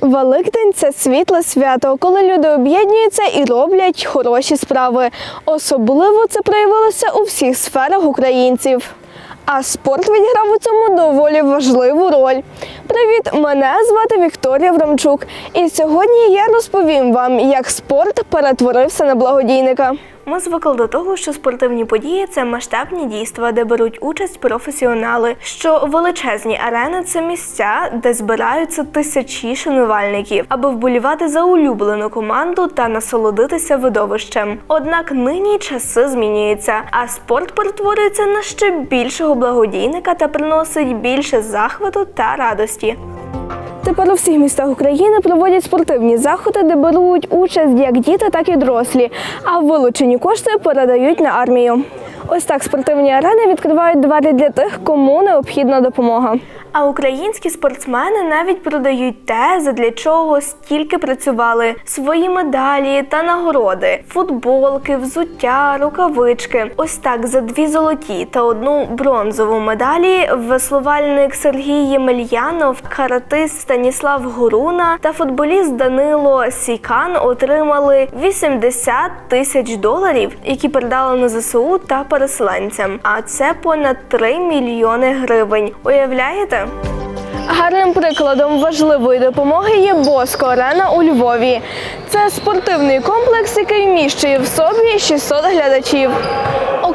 Великдень це світле свято, коли люди об'єднуються і роблять хороші справи. Особливо це проявилося у всіх сферах українців. А спорт відіграв у цьому доволі важливу роль. Привіт, мене звати Вікторія Врамчук. І сьогодні я розповім вам, як спорт перетворився на благодійника. Ми звикли до того, що спортивні події це масштабні дійства, де беруть участь професіонали. Що величезні арени це місця, де збираються тисячі шанувальників, аби вболівати за улюблену команду та насолодитися видовищем. Однак нині часи змінюються, а спорт перетворюється на ще більшого благодійника та приносить більше захвату та радості. Тепер у всіх містах України проводять спортивні заходи, де беруть участь як діти, так і дорослі, а вилучені кошти передають на армію. Ось так спортивні арени відкривають двері для тих, кому необхідна допомога. А українські спортсмени навіть продають те, задля чого стільки працювали: свої медалі та нагороди, футболки, взуття, рукавички. Ось так за дві золоті та одну бронзову медалі веслувальник Сергій Ємельянов, каратист Станіслав Горуна та футболіст Данило Сікан отримали 80 тисяч доларів, які передали на ЗСУ та переселенцям. А це понад 3 мільйони гривень. Уявляєте? Гарним прикладом важливої допомоги є Боско Арена у Львові. Це спортивний комплекс, який вміщує в собі 600 глядачів.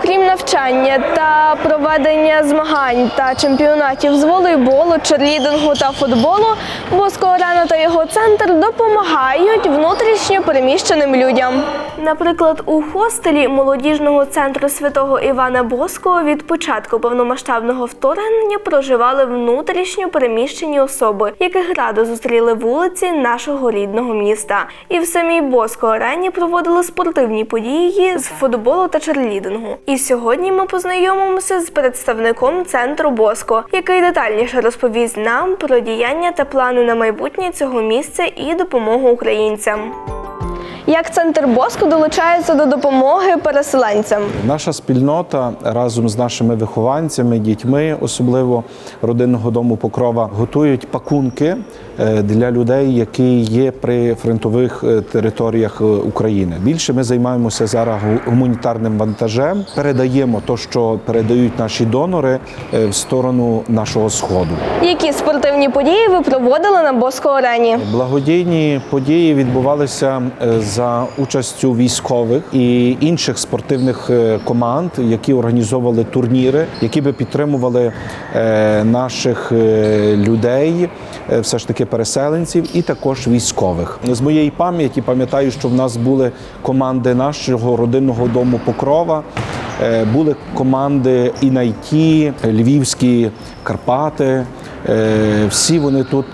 Окрім навчання та проведення змагань та чемпіонатів з волейболу, черлідингу та футболу, Боско Арена та його центр допомагають внутрішньо переміщеним людям. Наприклад, у хостелі молодіжного центру святого Івана Боско від початку повномасштабного вторгнення проживали внутрішньо переміщені особи, яких радо зустріли вулиці нашого рідного міста. І в самій Боско арені проводили спортивні події з футболу та черлідингу. І сьогодні ми познайомимося з представником центру Боско, який детальніше розповість нам про діяння та плани на майбутнє цього місця і допомогу українцям. Як центр Боско долучається до допомоги переселенцям? Наша спільнота разом з нашими вихованцями, дітьми, особливо родинного дому Покрова, готують пакунки е, для людей, які є при фронтових е, територіях е, України. Більше ми займаємося зараз гуманітарним вантажем. Передаємо то, що передають наші донори в сторону нашого сходу. Які спортивні події ви проводили на Боско арені? Благодійні події відбувалися е, за участю військових і інших спортивних е, команд, які організовували турніри, які би підтримували е, наших е, людей, все ж таки переселенців, і також військових. З моєї пам'яті пам'ятаю, що в нас були команди нашого родинного дому Покрова. Були команди і найті, Львівські Карпати. Всі вони тут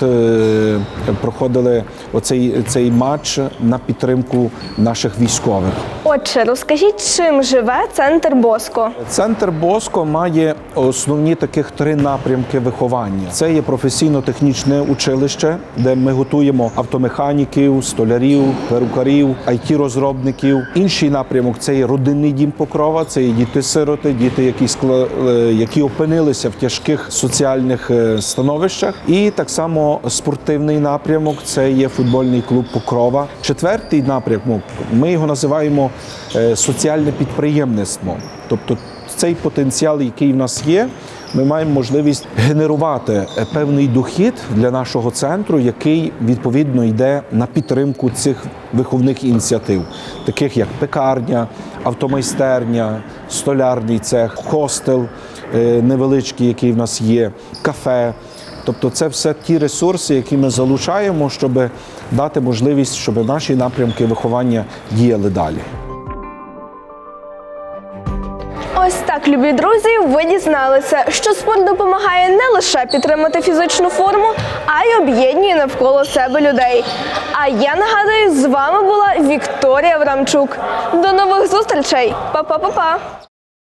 проходили оцей цей матч на підтримку наших військових. Отже, розкажіть, чим живе центр Боско? Центр Боско має основні таких три напрямки виховання: це є професійно-технічне училище, де ми готуємо автомеханіків, столярів, перукарів, it розробників Інший напрямок це є родинний дім Покрова. Це є діти-сироти, діти, які скла... е, які опинилися в тяжких соціальних е, становищах. І так само спортивний напрямок це є футбольний клуб Покрова. Четвертий напрямок ми його називаємо е, соціальне підприємництво. Тобто цей потенціал, який в нас є, ми маємо можливість генерувати е, певний дохід для нашого центру, який відповідно йде на підтримку цих виховних ініціатив, таких як пекарня, автомайстерня, столярний цех, хостел е, невеличкий, який в нас є, кафе. Тобто, це все ті ресурси, які ми залучаємо, щоб дати можливість, щоб наші напрямки виховання діяли далі. Ось так, любі друзі, ви дізналися, що спорт допомагає не лише підтримати фізичну форму, а й об'єднує навколо себе людей. А я нагадую, з вами була Вікторія Врамчук. До нових зустрічей! Па-па-па-па!